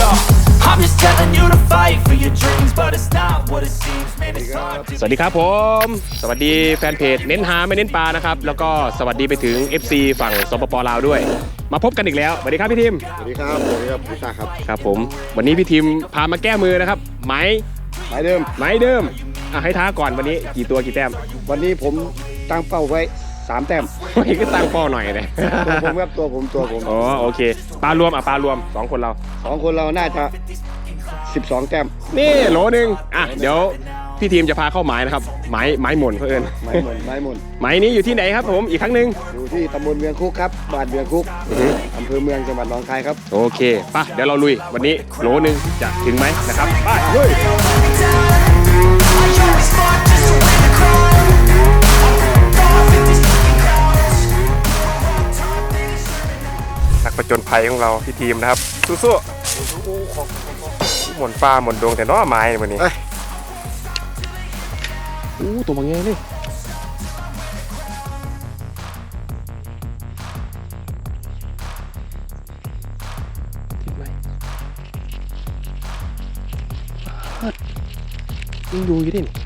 go. I'm just telling you to fight for your dreams, but it's not what it seems. Man, it's hard to สวัสดีครับผม สวัสดีแฟนเพจเน้นหาไม่เน้นปลานะครับ แล้วก็สวัสดีไปถึง FC ฝั่งสปปลาวด้วย มาพบกันอีกแล้ว สวัสดีครับพี่ทิมสวัสดีครับสวัสดีครับผู้ชาครับครับผม วันนี้พี่ทิมพามาแก้มือนะครับไหมหมายเดิมไหมเดิมอะให้ท้าก่อนวันนี้กี่ตัวกี่แต้ม วันนี้ผมตั้งเป้าไว้ สามแต้มเฮ้ยก็ตั้งเป้าหน่อยเลยตัวผมครับตัวผมตัวผมอ๋อโอเคปลารวมอะปลารวมสองคนเราสองคนเราน่าจะสิบสองแต้มนี่โหลหนึ่งอะเดี๋ยวพี่ทีมจะพาเข้าหมายนะครับหมายหมายหม่นเขาเอิญไม้หมุนไม้หมุนหมายนี้อยู่ที่ไหนครับผมอีกครั้งหนึ่งอยู่ที่ตำบลเวียงคุกครับบ้านเวียงคุกอำเภอเมืองจังหวัดหนองคายครับโอเคป่ะเดี๋ยวเราลุยวันนี้โหลหนึ่งจะถึงไหมนะครับไปลุย I always fought just to win the crown. ยของเราพี่ทีมนะครับสู้ๆหมุนฟ้าหมุนดวงแต่น้อไม้วันนี้เอ้ยอู้ตัวมันไงนี่ติดไหมเฮ้ยยังอยู่อยู่ดิ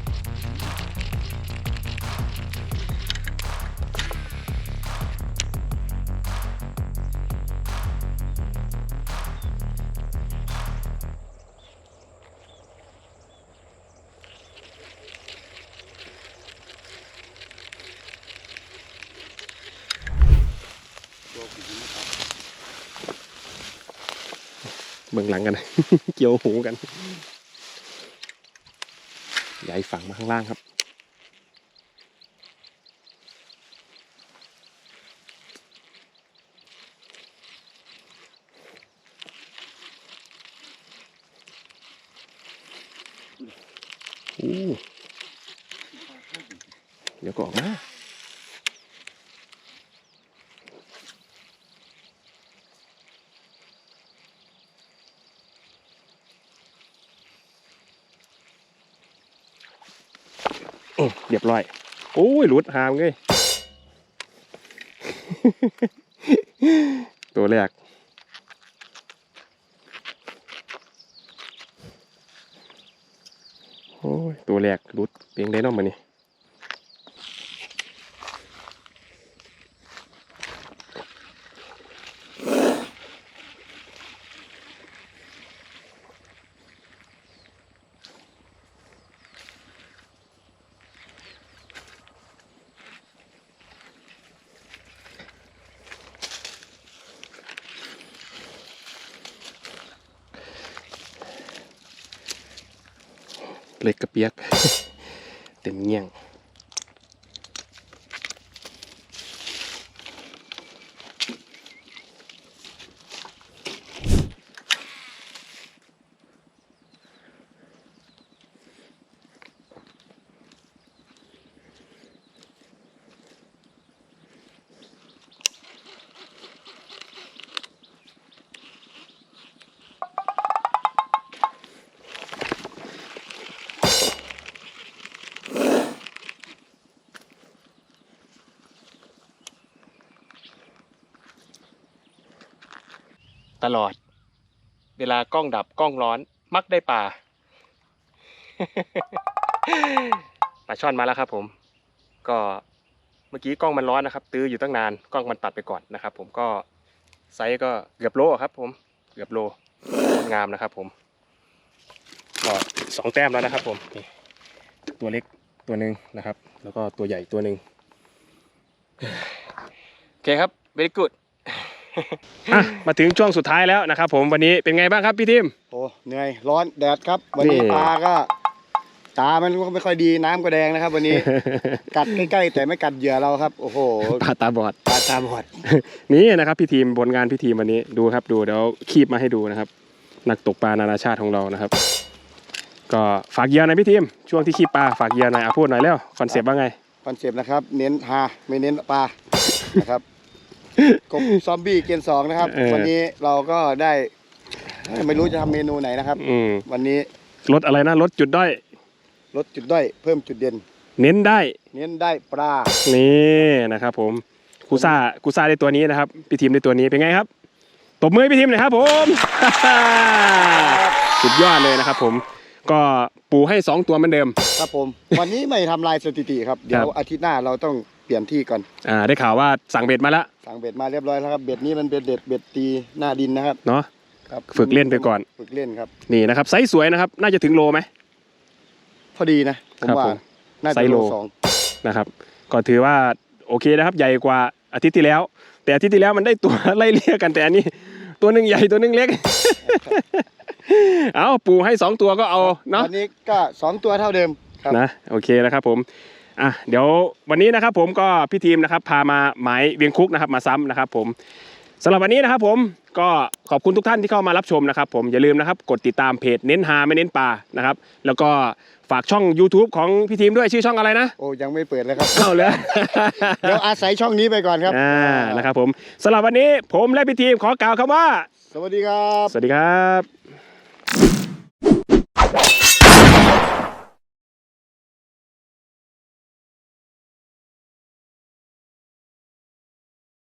บื้องหลังกัน เกี่ยวหูกันย้ายฝั่งมาข้างล่างครับเดี๋ยวก็ออกมา เรียบร้อย โอ้ยหลุดหามเลยตัวแรกโอ้ยตัวแรกหลุดเพียงได้เน้องมานี่ เล็กกระเปียก เต็มเงี้ยง ตลอด เวลากล้องดับกล้องร้อน มักได้ปลาปลาช่อนมาแล้วครับ ผม ก็เมื่อกี้กล้องมันร้อนนะครับ ตื้ออยู่ตั้งนานกล้องมันตัดไปก่อนนะครับ ผมก็ไซส์ก็เกือบโลครับ ผมเกือบโลงามนะครับ ผมก็สองแต้มแล้วนะครับ ผมนี่ตัวเล็กตัวหนึ่งนะครับ แล้วก็ตัวใหญ่ตัวหนึ่งโอเคครับ very good อะมาถึงช่วงสุดท้ายแล้วนะครับ ผมวันนี้เป็นไงบ้างครับพี่ทิม โอ้เหนื่อยร้อนแดดครับวันนี้นี่ ปลาก็ ตามันก็ไม่ค่อยดีน้ำก็แดงนะครับ วันนี้ กัดใกล้ๆแต่ไม่กัดเหยื่อเราครับ โอ้โหปลาตาบอด ปลาตาบอดนี่นะครับพี่ทีมผลงานพี่ทีมวันนี้ดูครับดูเดี๋ยวคีบมาให้ดูนะครับ นักตกปลานานาชาติของเรานะครับ ก็ฝากเหยื่อหน่อยพี่ทีมช่วงที่คีบปลาฝากเหยื่อหน่อยอะพูดหน่อยแล้วคอนเซปต์ว่าไง คอนเซปต์นะครับ เน้นฮาไม่เน้นปลานะครับ กบซอมบี้เกณฑ์สองนะครับ เออ วันนี้เราก็ได้เอ้ยไม่รู้จะทำเมนูไหนนะครับ อืมวันนี้ลดอะไรนะลดจุดด้อย ลดจุดด้อยเพิ่มจุดเด่น เน้นได้ เน้นได้ปลานี่นะครับผมกูซ่ากูซ่าได้ตัวนี้นะครับพี่ทีมได้ตัวนี้เป็นไงครับตบมือให้พี่ทีมหน่อยครับผม สุดยอดเลยนะครับผม ก็ปูให้สองตัวเหมือนเดิม ครับผม วันนี้ไม่ทำลายสถิติครับ เดี๋ยวอาทิตย์หน้าเราต้อง เปลี่ยนที่ก่อนอ่าได้ข่าวว่าสั่งเบ็ดมาแล้วสั่งเบ็ดมาเรียบร้อยแล้วครับเบ็ดนี้มันเป็นเบ็ดเบ็ดตีหน้าดินนะครับเนาะครับฝึกเล่นไปก่อนฝึกเล่นครับนี่นะครับไซส์สวยนะครับ น่าจะถึงโลไหมพอดีนะผมครับว่าผมน่าไซจะส์โลโลสองนะครับ ก็ถือว่าโอเคนะครับ ใหญ่กว่าอาทิตย์ที่แล้ว แต่อาทิตย์ที่แล้วมันได้ตัวไล่เลี่ยกันแต่อันนี้ ตัวหนึ่งใหญ่ตัวหนึ่งเล็กเอาปูให้สองตัวก็เอาเนาะวันนี้ก็สองตัวเท่าเดิมครับนะโอเคนะครับผม อะเดี๋ยววันนี้นะครับผมก็พี่ทีมนะครับพามาหมายเวียงคุกนะครับมาซ้ำนะครับผมสำหรับวันนี้นะครับผมก็ขอบคุณทุกท่านที่เข้ามารับชมนะครับ ผมอย่าลืมนะครับกดติดตามเพจเน้นหาไม่เน้นปลานะครับ แล้วก็ฝากช่อง YouTube ของพี่ทีมด้วยชื่อช่องอะไรนะโอ้ยังไม่เปิดเลยครับเอาเลย เดี๋ยวอาศัยช่องนี้ไปก่อนครับ อ่านะครับผมสำหรับวันนี้ผมและพี่ทีมขอกล่าวคำว่า สวัสดีครับ สวัสดีครับ